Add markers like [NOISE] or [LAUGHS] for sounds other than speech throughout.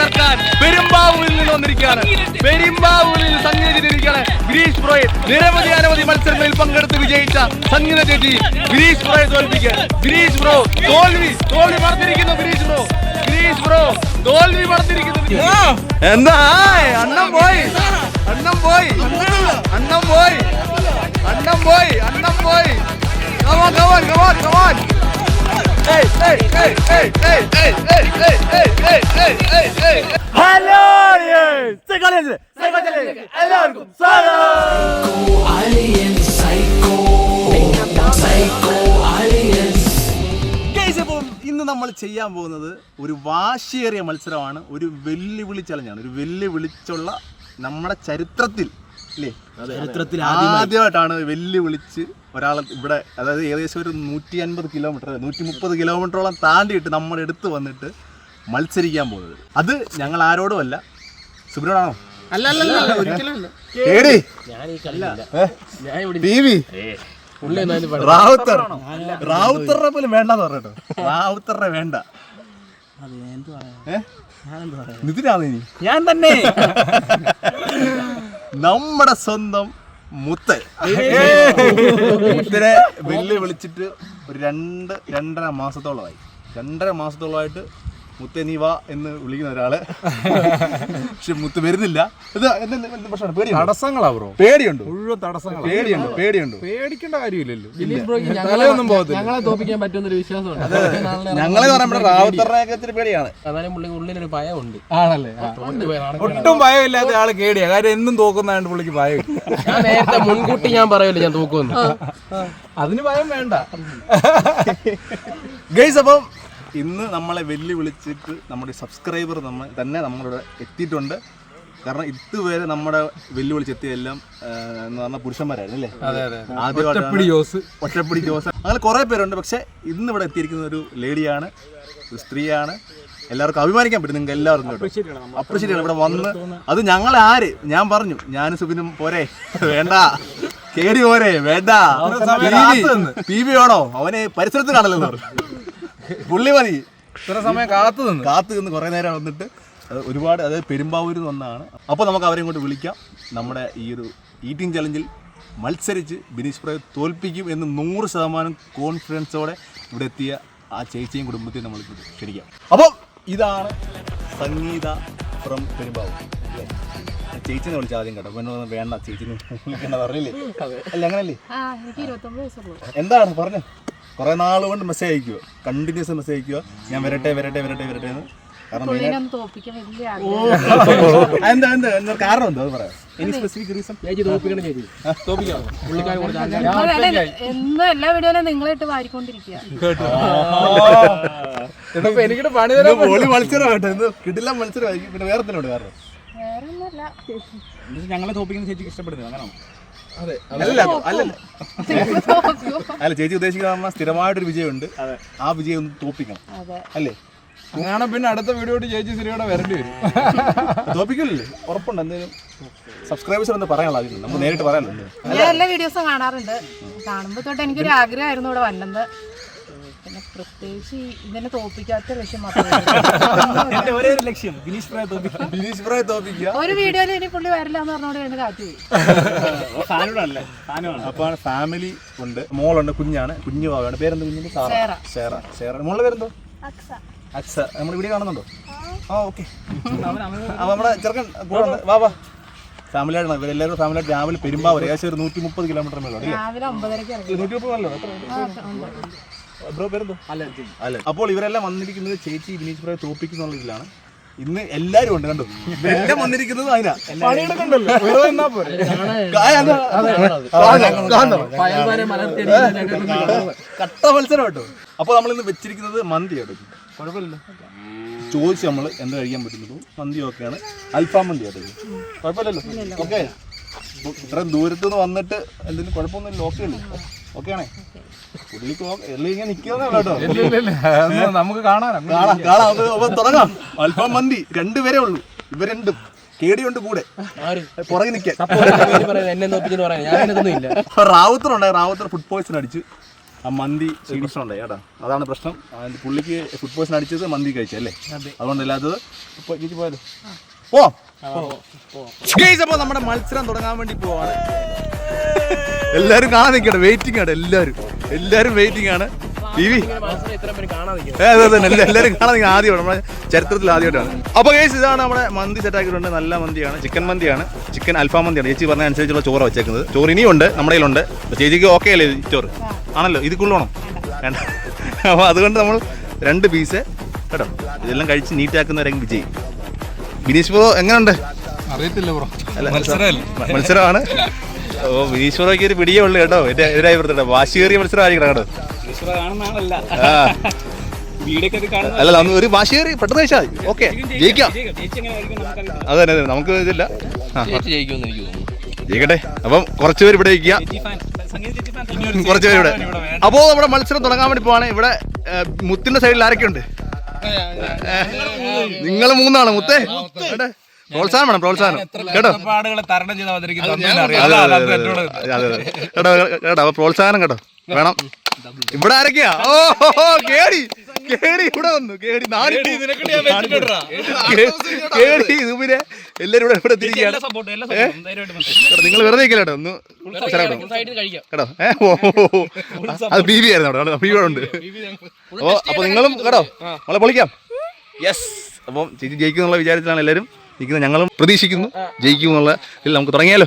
തകർക്കാൻ പെരുമ്പാവൂരിൽ നിന്ന് വന്നിരിക്കുകയാണ്. പെരുമ്പാവൂരിൽ നിന്ന് സംഗീത ചെയ്തിരിക്കുകയാണ് ഗിരീഷ് പ്രോയെ നിരവധി അനവധി മത്സരങ്ങളിൽ പങ്കെടുത്ത് വിജയിച്ച സംഗീത ചേച്ചി ഗിരീഷ് പ്രോയെ തോൽപ്പിക്കുക. ഗിരീഷ് ബ്രോ തോൽവി. തോൽവി മറന്നിരിക്കുന്നു ഗിരീഷ് ബ്രോ ഗിരീഷ് ബ്രോ തോൽവി മറന്നിരിക്കുന്നു എന്താ? അണ്ണം പോയി. അണ്ണം പോയി. അണ്ണം പോയി. അണ്ണം പോയി. അണ്ണം പോയി. കവാൻ കവാൻ കവാൻ കമാൻ ഹലോ എല്ലാവർക്കും ഇന്ന് നമ്മൾ ചെയ്യാൻ പോകുന്നത് ഒരു വാശിയേറിയ മത്സരമാണ്. ഒരു വെല്ലുവിളി ചലഞ്ചാണ് ഒരു വെല്ലുവിളിച്ചുള്ള നമ്മുടെ ചരിത്രത്തിൽ ചരിത്രത്തിൽ ആദ്യമായിട്ടാണ് വെല്ലുവിളിച്ച് ഒരാളെ ഇവിടെ അതായത് ഏകദേശം ഒരു നൂറ്റി അൻപത് കിലോമീറ്റർ നൂറ്റി മുപ്പത് കിലോമീറ്ററോളം താണ്ടിയിട്ട് നമ്മുടെ അടുത്ത് വന്നിട്ട് മത്സരിക്കാൻ പോകുന്നത്. അത് ഞങ്ങൾ സുബ്രഹ്മണാണോ അല്ല. ഒരിക്കലും പാടില്ല. റാവുത്തർ. റാവുത്തറിനെ പോലും വേണ്ടെന്ന് പറഞ്ഞോ റാവുത്തറിനെ വേണ്ട? നിതിനാണ് ഇനി? ഞാൻ തന്നെ. [LAUGHS] നമ്മുടെ സ്വന്തം മുത്ത് മുത്തിനെ വെല്ലു വിളിച്ചിട്ട് ഒരു രണ്ട് രണ്ടര മാസത്തോളമായി. രണ്ടര മാസത്തോളമായിട്ട് മുത്തെ നീ വാ എന്ന് വിളിക്കുന്ന ഒരാൾ. പക്ഷെ മുത്ത് വരുന്നില്ല. ഇത് പേടിയുണ്ട് എന്ത് പ്രശ്നമാണ്? പേടിയുണ്ടോ? തടസ്സങ്ങളാ ബ്രോ പേടിയുണ്ട്? മുഴുവൻ തടസ്സങ്ങൾ പേടിയുണ്ട്? പേടിയുണ്ട്? പേടിക്കേണ്ട കാര്യമില്ലല്ലോ. തലയൊന്നും പോകത്തില്ല. ഞങ്ങളെ തോപ്പിക്കാൻ പറ്റുന്നൊരു വിശ്വാസമുണ്ട്. ഞങ്ങളെ പറയുമ്പോൾ ഇത്തിരി പേടിയാണ്. അതായത് പുള്ളി ഉള്ളിലൊരു ഭയമുണ്ട്. ആണല്ലേ? ഒട്ടും ഭയമില്ലാത്ത ആൾ കേടിയാ. കാര്യം എന്നും തോക്കുന്നതായിട്ട് പുള്ളിക്ക് ഭയമില്ല ഞാൻ നേരത്തെ മുൻകൂട്ടി ഞാൻ പറയുമല്ലോ ഞാൻ തോക്കുമെന്ന്. അതിന് ഭയം വേണ്ട. ഗൈസ് അപ്പം ഇന്ന് നമ്മളെ വെല്ലുവിളിച്ചിട്ട് നമ്മുടെ സബ്സ്ക്രൈബർ നമ്മൾ തന്നെ നമ്മളിവിടെ എത്തിയിട്ടുണ്ട്. കാരണം ഇതുവരെ നമ്മുടെ വെല്ലുവിളിച്ചെത്തിയെല്ലാം എന്ന് പറഞ്ഞ പുരുഷന്മാരായിരുന്നു അല്ലേ? അതെ അതെ ആദ്യമായിട്ടാണ് ഒറ്റപ്പിടി ജോസ്. ഒറ്റപ്പിടി ജോസ്. അങ്ങനെ കുറേ പേരുണ്ട് പക്ഷേ ഇന്ന് ഇവിടെ എത്തിയിരിക്കുന്ന ഒരു ലേഡിയാണ് ഒരു സ്ത്രീയാണ്. എല്ലാവർക്കും അഭിമാനിക്കാൻ പറ്റും നിങ്ങൾക്ക് എല്ലാവർക്കും അപ്രീഷിയേറ്റ് അപ്രിഷിയേറ്റ് ഇവിടെ വന്ന് അത് ഞങ്ങൾ ആര്? ഞാൻ പറഞ്ഞു. ഞാൻ സുബിനും പോരെ. വേണ്ട. കേടി പോരെ. വേണ്ട. പി ബി വേണോ? അവനെ പരിസരത്ത് കാണല്ലോ പറഞ്ഞു. പുള്ളി മതി. ഇത്ര സമയം കാത്തു നിന്ന്. കാത്തു നിന്ന് കുറേ നേരം വന്നിട്ട് അത് ഒരുപാട് അതായത് പെരുമ്പാവൂരിൽ നിന്നാണ് അപ്പോൾ നമുക്ക് അവരെയും കൊണ്ട് വിളിക്കാം. നമ്മുടെ ഈ ഒരു ഈറ്റിംഗ് ചലഞ്ചിൽ മത്സരിച്ച് ബിനീഷ് പ്രയ തോൽപ്പിക്കും എന്ന് നൂറ് ശതമാനം കോൺഫിഡൻസോടെ ഇവിടെ എത്തിയ ആ ചേച്ചിയും കുടുംബത്തെയും നമ്മൾ ക്ഷണിക്കാം. അപ്പോൾ ഇതാണ് സംഗീത ഫ്രം പെരുമ്പാവൂർ. ചേച്ചിനെ വിളിച്ച ആദ്യം കേട്ടോ. പിന്നെ വേണ്ട ചേച്ചിനെ അറിയില്ലേ അല്ല അങ്ങനല്ലേ? എന്താണ് പറഞ്ഞു? കുറെ നാൾ കൊണ്ട് മെസ്സേജ് അയക്കുക. കണ്ടിന്യൂസ് മെസ്സേജ് അയക്കുക. ഞാൻ വരട്ടെ വരട്ടെ വരട്ടെ വരട്ടെ എന്ന്. കാരണം പറയാ എനി സ്പെസിഫിക് റീസൺ എല്ലാ പണി വേറെ ഞങ്ങളെ തോപ്പിക്കുന്ന ചേച്ചിക്ക് ഇഷ്ടപ്പെടുന്നത് അങ്ങനെ അതെ അല്ലല്ല അല്ലല്ല. [LAUGHS] അല്ല ചേച്ചി ഉദ്ദേശിക്കുന്ന പറഞ്ഞാൽ സ്ഥിരമായിട്ടൊരു വിജയമുണ്ട്. ആ വിജയം ഒന്ന് തോപ്പിക്കണം. അതെ. അല്ലേ? അങ്ങനെ പിന്നെ അടുത്ത വീഡിയോ ചേച്ചി ശ്രീയോടെ വരേണ്ടി വരും. [LAUGHS] തോപ്പിക്കില്ലേ ഉറപ്പുണ്ട് എന്തെങ്കിലും സബ്സ്ക്രൈബേഴ്സ് ഒന്ന് പറയാനുള്ള ആദ്യം നമുക്ക് നേരിട്ട് പറയാനുണ്ട്. ഞാൻ എല്ലാ വീഡിയോസും കാണാറുണ്ട്. കാണുമ്പോൾ തൊട്ട് എനിക്കൊരു ആഗ്രഹമായിരുന്നു ഇവിടെ വന്നത് പ്രത്യേകിച്ച് ഇതിനെ തോപ്പിക്കാത്ത ലക്ഷ്യം മാത്രമേ ഒരേ ഒരു ലക്ഷ്യം ബിനീഷ് പ്രായ തോപ്പിക്കുക ബിനീഷ് പ്രായ തോപ്പിക്കുക ഒരു വീഡിയോയിൽ ഇനി പുള്ളി വരില്ല എന്ന് പറഞ്ഞോണ്ട് കാറ്റ് പോയി. അപ്പോൾ ഫാമിലി ഉണ്ട് മോളുണ്ട് കുഞ്ഞാണ് കുഞ്ഞു ഭാഗമാണ് പേരെന്ത് കുഞ്ഞിന്റെ? സാറ. സേറ. സേറ. സേറ. മോളുടെ പേരെന്തോ? അക്സ. നമ്മൾ ഇവിടെ കാണുന്നുണ്ടോ? ആ. ഓക്കെ. നമ്മുടെ ചെറുക്കൻ കൂടെ ഉണ്ട്. വാ വാ. ഫാമിലി ആയിട്ട് ഇവരെല്ലാവരും ഫാമിലി ആയിട്ട് രാവിലെ പെരുമ്പാവൂർ ഏകദേശം ഒരു നൂറ്റി മുപ്പത് കിലോമീറ്റർ മേലോ നൂറ്റി മുപ്പത് അല്ലോ എത്ര? ആ, ഉണ്ട്. ബ്രോ പേരെന്തോ അല്ല അപ്പോൾ ഇവരെല്ലാം വന്നിരിക്കുന്നത് ചേച്ചി വിനീഷ് പ്രായ തോപ്പിക്കുന്നുള്ള ഇതിലാണ് ഇന്ന് എല്ലാരും ഉണ്ട് കണ്ടു എല്ലാം വന്നിരിക്കുന്നത് അതിനാ കട്ട മത്സരം കേട്ടോ അപ്പോൾ നമ്മൾ ഇന്ന് വെച്ചിരിക്കുന്നത് മന്തി കേട്ടോ കുഴപ്പമില്ല ചോദിച്ച് നമ്മൾ എന്ത് കഴിക്കാൻ പറ്റുന്നത് മന്തി ഒക്കെയാണ് അൽഫാം മന്തി കേട്ടോ. കുഴപ്പമില്ലല്ലോ ഓക്കെ ഇത്രയും ദൂരത്തുനിന്ന് വന്നിട്ട് എന്തെങ്കിലും കുഴപ്പമൊന്നുമില്ല ഓക്കെ അല്ലേ ഓക്കെ ആണേ നമുക്ക് കാണാം അല്പം മന്തി. രണ്ടുപേരെ ഉള്ളൂ. ഇവ കേടിയുണ്ട് കൂടെ. പുറകെ നിൽക്കാൻ. റാവുത്തറുണ്ട് റാവുത്തർ ഫുഡ് പോയ്സൺ അടിച്ച്. ആ മന്തി ഉണ്ടായി കേട്ടോ. അതാണ് പ്രശ്നം. പുള്ളിക്ക് ഫുഡ് പോയ്സൺ അടിച്ചത് മന്തി കഴിച്ചല്ലേ അതുകൊണ്ടല്ല അത്. പോയത് അപ്പോൾ നമ്മുടെ മത്സരം തുടങ്ങാൻ വേണ്ടി പോവാണ്. എല്ലാരും കാണാൻ നിൽക്കട്ടെ. വെയിറ്റിംഗ് ആണ് എല്ലാരും എല്ലാവരും വെയിറ്റിംഗ് ആണ്. ടി വി എല്ലാവരും കാണാൻ ആദ്യം ആദ്യമാണ് നമ്മുടെ ചരിത്രത്തിൽ ആദ്യമായിട്ടാണ്. അപ്പോൾ കേസ് ഇതാണ് നമ്മുടെ മന്തി സെറ്റ് ആക്കിയിട്ടുണ്ട്. നല്ല മന്തിയാണ്. ചിക്കൻ മന്തിയാണ്. ചിക്കൻ അൽഫാം മന്തിയാണ്. ചേച്ചി പറഞ്ഞ അനുസരിച്ചുള്ള ചോറ് വെച്ചേക്കുന്നത്. ചോറ് ഇനിയുണ്ട് നമ്മുടെ കയ്യിലുണ്ട്. ചേച്ചിക്ക് ഓക്കെ അല്ലേ ചോറ്? ആണല്ലോ ഇത് കൊള്ളണം. വേണ്ട. അപ്പോൾ അതുകൊണ്ട് നമ്മൾ രണ്ട് പീസ് കേട്ടോ. ഇതെല്ലാം കഴിച്ച് നീറ്റാക്കുന്നവരെങ്കിൽ വിജയ്. ബിനീഷ് ബ്രോ എങ്ങനെയുണ്ട് അറിയത്തില്ല ബ്രോ. മത്സരമാണ്. ഓ ബ്രോയ്ക്ക് ഒരു പിടിയേ ഉള്ളു കേട്ടോ എന്റെ എതിരായി പറഞ്ഞിട്ട് വാശിയേറിയ മത്സരമായിരിക്കണം കേട്ടോ അല്ല ഒരു വാശിയേറി പെട്ടെന്ന് കഴിച്ചാൽ ഓക്കെ ജയിക്കാം അതെ അതെ നമുക്ക് ഇതില്ല ജയിക്കട്ടെ അപ്പം കുറച്ച് പേര് ഇവിടെ ജയിക്കുക കുറച്ച് പേര് ഇവിടെ അപ്പോൾ നമ്മുടെ മത്സരം തുടങ്ങാൻ വേണ്ടി പോവാണ് ഇവിടെ മുത്തിന്റെ സൈഡിൽ ആരൊക്കെ ഉണ്ട് നിങ്ങൾ മൂന്നാണ് മുത്തേ? പ്രോത്സാഹനം. വേണം പ്രോത്സാഹനം കേട്ടോ? തരണം ചെയ്ത്. കേട്ടോ കേട്ടോ അപ്പൊ പ്രോത്സാഹനം കേട്ടോ. വേണം. ഇവിടെ ആരൊക്കെയാ? ഓ കേടി. കേടി ഇവിടെ വന്നു. കേടി കേടി ഇതുപിന്നെ എല്ലാരും ഇവിടെ ഇവിടെ തിരിക്കുകയാണ് നിങ്ങൾ വെറുതെ ഇരിക്കല കേട്ടോ? ഒന്ന് കേട്ടോ. സൈഡിൽ കഴിക്കാം. കേട്ടോ. ഏ? ഓ. അത് ബി ബി ആയിരുന്നു അവിടെ. ബി ബി ഉണ്ട്. ഓ അപ്പൊ നിങ്ങളും കേട്ടോ നമ്മളെ പൊളിക്കാം. യെസ് അപ്പം ചേച്ചി ജയിക്കുന്നുള്ള വിചാരത്തിലാണ് എല്ലാവരും. ഇരിക്കുന്നത് ഞങ്ങളും പ്രതീക്ഷിക്കുന്നു. ജയിക്കും എന്നുള്ള ഇതിൽ നമുക്ക് തുടങ്ങിയാലോ?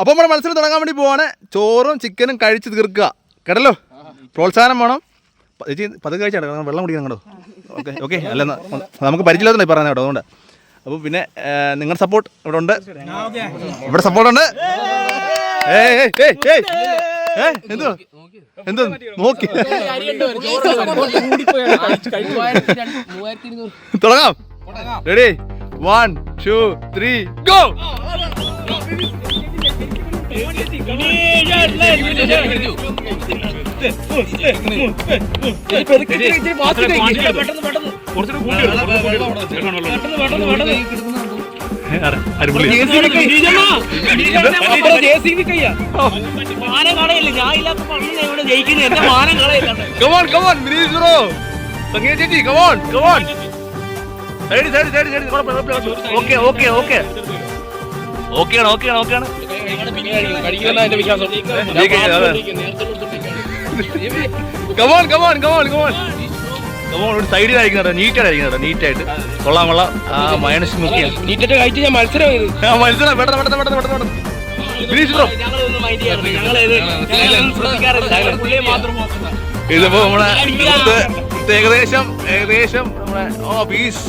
അപ്പോൾ നമ്മുടെ മത്സരം തുടങ്ങാൻ വേണ്ടി പോവാണ്. ചോറും ചിക്കനും കഴിച്ച് തീർക്കുക. കേട്ടല്ലോ? പ്രോത്സാഹനം വേണം. ചേച്ചി പതുക്കെ കഴിച്ചാൽ വെള്ളം കുടിക്കണം കേട്ടോ ഓക്കെ ഓക്കെ. അല്ല നമുക്ക് പരിചയമില്ലാത്ത പറയുന്നത് കേട്ടോ. അതുകൊണ്ട്. അപ്പോൾ പിന്നെ നിങ്ങളുടെ സപ്പോർട്ട് ഇവിടെ ഉണ്ട്. ഇവിടെ സപ്പോർട്ട് ഉണ്ട്. എന്തുവാ? എന്തോ? നോക്കി. [LAUGHS] തുടങ്ങാം. Ready one two three go come on come on Vineeth bro Sangeetha ചേച്ചി come on come on side side side side okay okay okay. ഓക്കെയാണ് ഓക്കെയാണ് ഓക്കെയാണ് come on come on come on come on come on ഒരു സൈഡിലായിരിക്കും നീറ്റായിട്ട് കൊള്ളാം കൊള്ളാം. ആ മയണസ് നോക്കിയാ നീറ്റിട്ട് കഴിച്ച് ഞാൻ മത്സരം ചെയ്ത്. ആ മനസ്സിലായി പെട്ടെന്ന് പെട്ടെന്ന് പെട്ടെന്ന് പെട്ടെന്ന് പെട്ടെന്ന്. ഫിനിഷ് ബ്രോ ഇതിപ്പോ നമ്മളെ ഏകദേശം ഏകദേശം നമ്മളെ ഓ പീസ്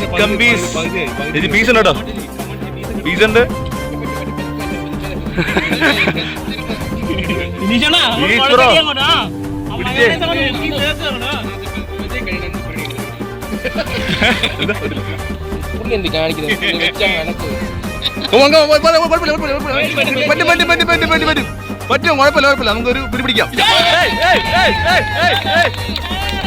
ചിക്കൻ പീസ് ഇത് പീസ് ഉണ്ട് കേട്ടോ പീസ് ഉണ്ട് വിനീഷ് ബ്രോ പിടിച്ചേ പുള്ളി എന്ത് കാണിക്കുന്നത് വെച്ചാ കണക്ക് Come on, come on, കുഴപ്പമില്ല, കുഴപ്പമില്ല, കുഴപ്പമില്ല, കുഴപ്പമില്ല. പറ്റും പറ്റും പറ്റും പറ്റും പറ്റും പറ്റും പറ്റും കുഴപ്പമില്ല കുഴപ്പമില്ല നമുക്കൊരു പിടി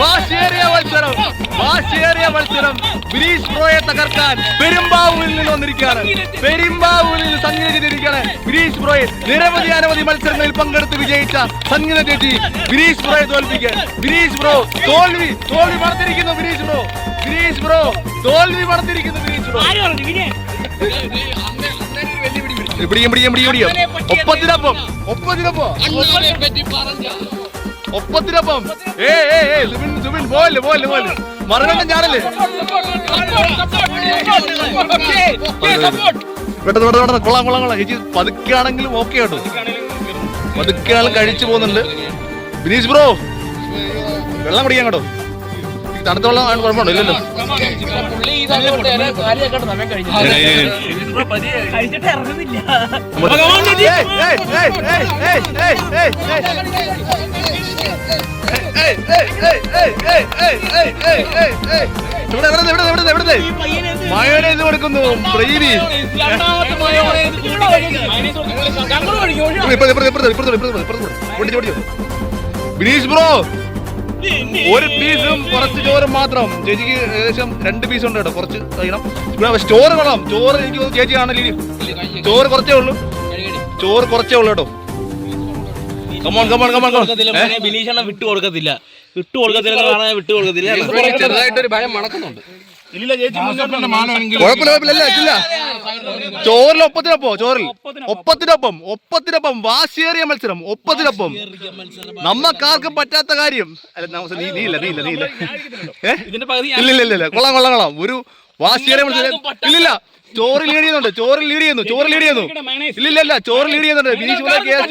വാശിയേറിയ മത്സരം. വാശിയേറിയ മത്സരം. ബിനീഷ് പ്രോയെ തകർക്കാൻ പെരുമ്പാവൂരിൽ നിന്ന് വന്നിരിക്കുകയാണ്. പെരുമ്പാവൂരിൽ നിന്ന് സംഗീത ചെയ്തിരിക്കുകയാണ് ബിനീഷ് പ്രോയെ നിരവധി അനവധി മത്സരങ്ങളിൽ പങ്കെടുത്ത് വിജയിച്ച സംഗീത ചേച്ചി ബിനീഷ് പ്രോയെ തോൽപ്പിക്കാൻ. ബിനീഷ് ബ്രോ തോൽവി തോൽവി മറന്നിരിക്കുന്നു ബിനീഷ് ബ്രോ ബിനീഷ് ബ്രോ തോൽവി മറന്നിരിക്കുന്നു ബിനീഷ് ബ്രോ പിടിക്കും പിടിക്കും പിടിക്കും പിടിക്കും. ഒപ്പത്തിനൊപ്പം ഒപ്പത്തിനൊപ്പം. ഒപ്പത്തിനൊപ്പം. ഏ ഏ ഏ സുബിൻ സുബിൻ പോലെ പോലെ പോലെ മറുകണ്ഠം ഞാനല്ലേ? പെട്ടെന്ന് പെട്ടെന്ന് കൊള്ളാം കൊള്ളാം കൊള്ളാം. ചേച്ചി പതുക്കെയാണെങ്കിലും ഓക്കെ കേട്ടോ. പതുക്കെയാണെങ്കിലും കഴിച്ചു പോകുന്നുണ്ട്. ബിനീഷ് ബ്രോ വെള്ളം കുടിക്കാൻ കേട്ടോ. തണുത്ത വെള്ളം ആണ് കുഴപ്പമുണ്ടോ കൊടുക്കുന്നു. ബിനീഷ് ബ്രോ ഒരു പീസും കുറച്ച് ചോറും മാത്രം. ചേച്ചിക്ക് ഏകദേശം രണ്ട് പീസ് ഉണ്ട് കേട്ടോ കുറച്ച് കഴിയണം ഇവിടെ ചോറ് കൊള്ളാം ചോറ് എനിക്ക് തോന്നുന്നു ചേച്ചി ആണല്ലേ ചോറ് കുറച്ചേ ഉള്ളൂ. ചോറ് കുറച്ചേ ഉള്ളൂ കേട്ടോ. കമോൺ കമോൺ കമോൺ വിട്ടു കൊടുക്കത്തില്ല വിട്ടു കൊടുക്കത്തില്ല വിട്ടു കൊടുക്കത്തില്ല ചെറുതായിട്ടൊരു ഭയം മണക്കുന്നുണ്ട്. കുഴപ്പമില്ല കുഴപ്പമില്ല. ഇല്ല, ഇല്ല. ചോറിൽ ഒപ്പത്തിനൊപ്പം ചോറിൽ. ഒപ്പത്തിനൊപ്പം. ഒപ്പത്തിനൊപ്പം. വാശിയേറിയ മത്സരം. ഒപ്പത്തിനൊപ്പം. നമ്മക്കാർക്കും പറ്റാത്ത കാര്യം. അല്ല നമുക്ക് നീ നീ ഇല്ല നീ ഇല്ല നീ ഇല്ല. ഇതിന്റെ പകുതി ഇല്ല ഇല്ല ഇല്ല ഇല്ല കൊള്ളാം കൊള്ളാം കൊള്ളാം. ഒരു വാശിയേറിയ മത്സരം. ഇല്ലില്ല. ചോറ് ലീഡ് ചെയ്യുന്നുണ്ട്. ചോറ് ലീഡ് ചെയ്യുന്നു. ചോറ് ലീഡ് ചെയ്യുന്നു. ഇല്ല ഇല്ല. ചോറ് ലീഡ് ചെയ്യുന്നുണ്ട്.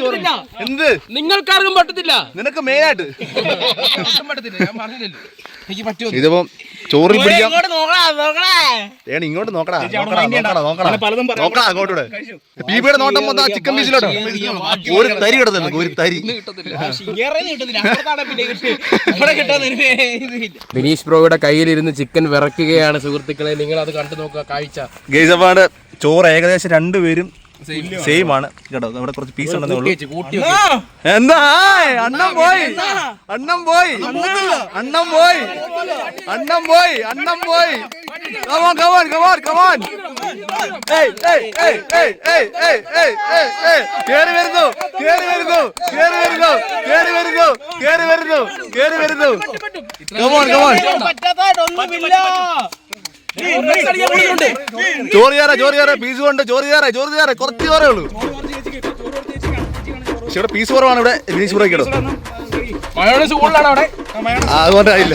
ചോറ്. എന്ത്? നിങ്ങൾക്കാർക്കും പറ്റത്തില്ല. നിനക്ക് മെയിനായിട്ട് ആയിട്ട്. [LAUGHS] ഇതിപ്പോ ചോറിൽ പിടിക്കാം. ഇങ്ങോട്ട് നോക്കടാ നോക്കടാ. ഏണ് ഇങ്ങോട്ട് നോക്കടാ നോക്കടാ നോക്കടാ നോക്കടാ. നോക്കടാ അങ്ങോട്ടൂടെ ബീബിയുടെ നോട്ടം മൊത്തം ആ ചിക്കൻ പീസിലോട്ടോ ഒരു തരി കിടന്നു ഒരു തരി. ബിനീഷ് ബ്രോയുടെ കയ്യിലിരുന്ന് ചിക്കൻ വിറക്കുകയാണ് സുഹൃത്തുക്കളെ. നിങ്ങൾ അത് കണ്ടു നോക്കുക കാഴ്ച. ഗെയ്സപ്പാട് ചോറ് ഏകദേശം രണ്ടുപേരും സെയിം ആണ്. കേട്ടോ നമ്മുടെ കുറച്ച് പീസ് ഉണ്ടെന്നേ ഉള്ളൂ. എന്താ? അണ്ണം പോയി. അണ്ണം! പോയി. അണ്ണം! പോയി. അണ്ണം പോയി. അണ്ണം പോയി. കവാൻ കവാൻ കവാൻ കവാൻ കേറി വരുന്നു കേറി വരുന്നു കേറി വരുന്നു കേറി വരുന്നു കേറി വരുന്നു കേറി വരുന്നു. കവാൻ കവാൻ ചോറ് കയറ ചോറ് കയറ പീസ് കൊണ്ട്? ചോറ് കയറ ചോറ് കയറ കുറച്ച് ചോറേ ഉള്ളൂ. പക്ഷെ ഇവിടെ പീസ് കുറവാണ് ഇവിടെ. ബിനീഷ് പുറയ്ക്കിടോ അതുകൊണ്ട് ആയില്ല.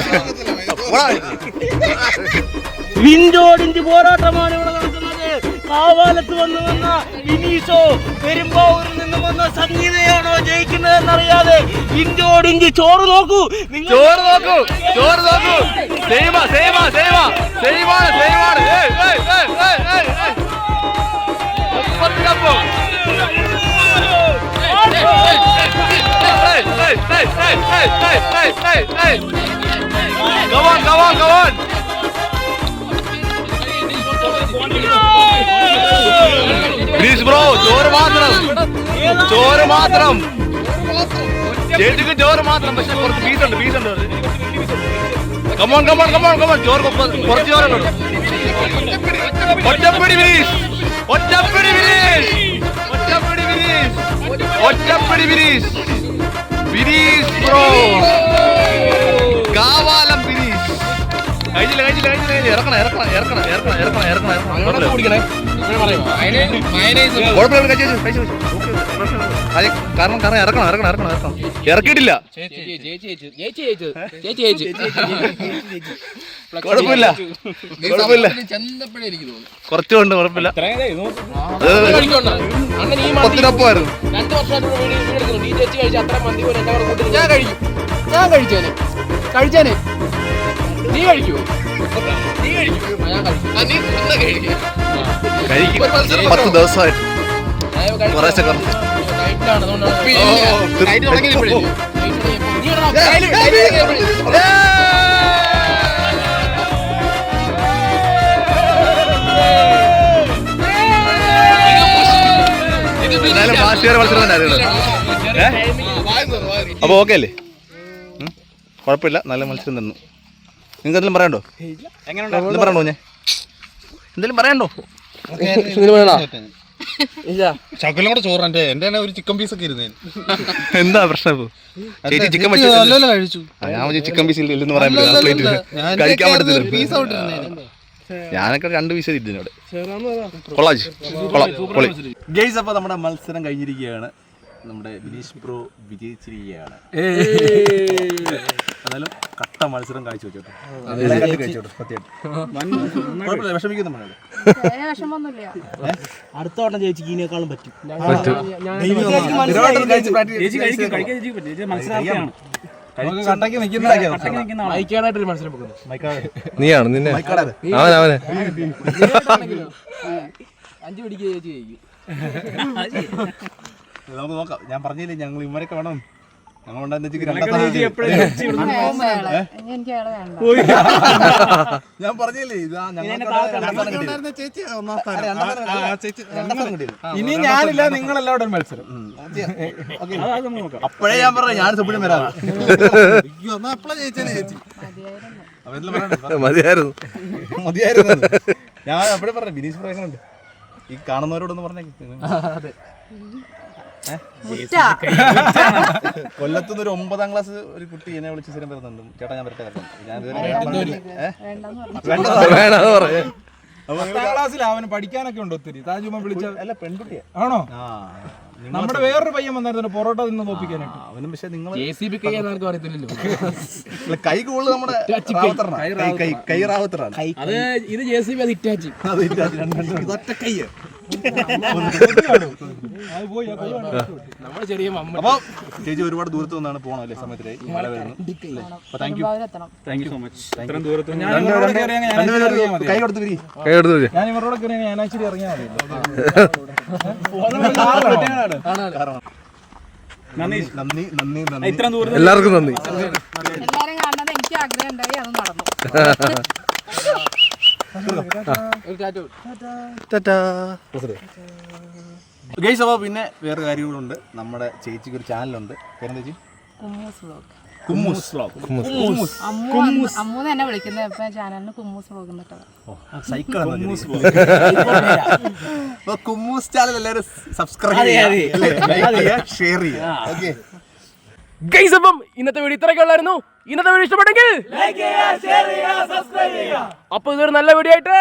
വിഞ്ചോടിഞ്ച് പോരാട്ടമാണ് ഇവിടെ നടക്കുന്നത്. കാവാലത്ത് വന്ന് വന്ന വിനീഷോ പെരുമ്പാവൂരിൽ നിന്ന് വന്ന സംഗീതയാണോ ജയിക്കുന്നത് എന്നറിയാതെ ഇഞ്ചോടിഞ്ച് ചോറ് നോക്കൂ. നിങ്ങൾ ചോറ് നോക്കൂ. ചോറ് നോക്കൂ. സേമ സേമ സെയിമ hey, hey, hey, hey, hey, hey, hey. Go on, go on, go on. Please bro ചോറ് മാത്രം. ചോറ് മാത്രം. ചേച്ചിക്ക് ചോറ് മാത്രം പക്ഷെ കുറച്ച് പീസ് ഉണ്ട് പീസ് ഉണ്ട് കമോൺ കമോൺ കമോൺ കമോൺ ചോറ് കുറച്ച് ചോറുണ്ട് ഒറ്റപ്പിടി വിനീഷ് ഒറ്റപ്പിടി വിനീഷ് ഒറ്റപ്പിടി വിനീഷ് ഒറ്റപ്പിടി വിനീഷ് ബിരീഷ് ബ്രോ. കാവാലം ബിനീഷ് കഴിഞ്ഞില്ല കഴിഞ്ഞില്ല കഴിഞ്ഞില്ല. ഇറക്കണം ഇറക്കണം ഇറക്കണം ഇറക്കണം ഇറക്കണം ഇറക്കണം ഇറക്കണം. കുടിക്കണേ. കുഴപ്പമില്ല കഴിച്ചു കഴിച്ചു അതെ കാരണം കാരണം ഇറക്കണം ഇറക്കണം ഇറക്കണം ഇറക്കണം. ഇറക്കിയിട്ടില്ല. കുഴപ്പമില്ല. കുഴപ്പമില്ല. ചെന്നപ്പോഴേ എനിക്ക് തോന്നുന്നു. കുറച്ചുകൊണ്ട് കുഴപ്പമില്ല. പത്തിനൊപ്പമായിരുന്നു രണ്ട് വർഷമായിട്ട് നീ ചേച്ചി കഴിച്ച അത്ര മന്തി പോലെ എന്നെ കൂടെ കൂട്ടി ഞാൻ കഴിക്കും. ഞാൻ കഴിച്ചേനെ. കഴിച്ചേനെ. നീ കഴിക്കൂ നീ കഴിക്കൂ ഞാൻ കഴിക്കും. നീ എന്താ കഴിക്കും. കഴിക്കും. പത്ത് ദിവസമായിട്ട്. കുറേശ്ശെ കുറച്ച് നൈറ്റ് അതുകൊണ്ടാണ് എന്തായാലും വാശിയേറെ മത്സരം തന്നെ ആയിരുന്നു അപ്പോൾ ഓക്കെ അല്ലേ? കുഴപ്പമില്ല. നല്ല മത്സരം തന്നു. നിങ്ങൾക്ക് എന്തെങ്കിലും പറയണ്ടോ എന്തെങ്കിലും പറയണ്ടോ ഞാൻ എന്തെങ്കിലും പറയണ്ടോ ശകലം കൂടെ ചോറ് എന്റെ ഒരു ചിക്കൻ പീസ് ഒക്കെ ഇരുന്നേ എന്താ പ്രശ്നം ഇപ്പൊ? ചേച്ചി ചിക്കൻ കഴിച്ചു. ഞാൻ ചിക്കൻ പീസ് ഇല്ലെന്ന് പറയാൻ പറ്റില്ല. കഴിക്കാൻ പറ്റത്തില്ല. ഞാനൊക്കെ രണ്ട് പീസ് ഇതിനോട് ഗെയ്സ് അപ്പൊ നമ്മുടെ മത്സരം കഴിഞ്ഞിരിക്കുകയാണ്. നമ്മുടെ വിനീഷ് ബ്രോ വിജയിച്ചിരിക്കുകയാണ്. അതായാലും കട്ട മത്സരം കാഴ്ച വെച്ചോട്ടെ. അടുത്ത വട്ടം ചേച്ചി ഇനിയേക്കാളും പറ്റും. മത്സരം നീയാണ് നിന്നെ. അവൻ അവനെ അഞ്ച് പിടിക്കുക ചേച്ചി ജയിക്കും നമുക്ക് നോക്കാം. ഞാൻ പറഞ്ഞില്ലേ ഞങ്ങൾ ഇവരൊക്കെ വേണം ഞാൻ പറഞ്ഞില്ലേ ഇതാ ചേച്ചി സ്ഥാനം. ഇനി ഞാനില്ല നിങ്ങളെല്ലാവരുടെ മത്സരം. അപ്പഴേ ഞാൻ പറഞ്ഞു ഞാൻ സുപ്രീം വരാ. ചേച്ചി? മതിയായിരുന്നു. മതിയായിരുന്നു. ഞാൻ അപ്പഴേ പറഞ്ഞു ബിനീഷ് പ്രേക്ഷനുണ്ട് ഈ കാണുന്നവരോടൊന്ന് പറഞ്ഞേ. അതെ. കൊല്ലത്തുനിന്ന് ഒരു ഒമ്പതാം ക്ലാസ് ഒരു കുട്ടി എന്നെ വിളിച്ച് സ്ഥിരം വരുന്നുണ്ട്. ചേട്ടാ ഞാൻ വരട്ടെ ഞാൻ ക്ലാസ്സിൽ അവന് പഠിക്കാനൊക്കെ ഉണ്ട് ഒത്തിരി. താജുമ വിളിച്ച അല്ല പെൺകുട്ടിയാണോ ആ. നമ്മുടെ വേറൊരു പയ്യൻ വന്നായിരുന്നു പൊറോട്ട നിന്ന് തോപ്പിക്കാനായിട്ട്. അവനും പക്ഷെ നിങ്ങൾ ജെ സി ബി കൈ ആർക്കും അറിയത്തില്ലല്ലോ. കൈ കൂടുതൽ നമ്മുടെ റാവുത്തറാണ്. കൈ. കൈ കൈ റാവുത്തറാണ്. അത് ഇത് ജെ സി ബി അത് ഇറ്റാച്ചി. അത് ഇല്ല, അത് രണ്ടും രണ്ടും. ഇതൊറ്റ കൈ. അത് പോയി ആ കൈ വേണ്ട. നമ്മൾ ചെറിയ മമ്മ അപ്പൊ ചേച്ചി ഒരുപാട് ദൂരത്ത് നിന്നാണ് പോണോ അല്ലേ സമയത്തിലായി മഴ വരുന്നു. അപ്പൊ thank you thank you so much ഇത്രയും ദൂരത്ത് ഞാൻ ഇവരോട് ഞാനാശ്ശേരി കൈ കൊടുത്ത് പിരി ഞാൻ ഇവരോട് ഞാൻ ഞാനാശ്ശേരി ഇറങ്ങിയാൽ മതി. [LAUGHS] എല്ലാവർക്കും നന്ദി. എല്ലാരും കാണുന്നത് എനിക്ക് ആഗ്രഹം ഉണ്ടായി അത് നടന്നു. ഗൈസ് അപ്പോൾ പിന്നെ വേറെ കാര്യങ്ങളുണ്ട് നമ്മുടെ ചേച്ചിക്ക് ഒരു ചാനലുണ്ട് പേരെന്താ ചേച്ചി? കുമ്മൂസ് കുമ്മൂസ് കുമ്മൂസ് വ്ലോഗ് അമ്മു അമ്മു തന്നെ വിളിക്കുന്നത്. ഇപ്പൊ ചാനലിന് കുമ്മൂസ് എന്നിട്ടത് സൈക്കിൾ അപ്പോൾ കുമ്മൂസ് ചാനൽ എല്ലാവരും സബ്സ്ക്രൈബ് ചെയ്യുക ഷെയർ ചെയ്യുക ഓക്കെ ഗൈസ് അപ്പം ഇന്നത്തെ വീഡിയോ ഇത്രയൊക്കെ ഉള്ളായിരുന്നു. ഇന്നത്തെ വീഡിയോ ഇഷ്ടപ്പെട്ടെങ്കിൽ അപ്പൊ ഇതൊരു നല്ല വീഡിയോ ആയിട്ട്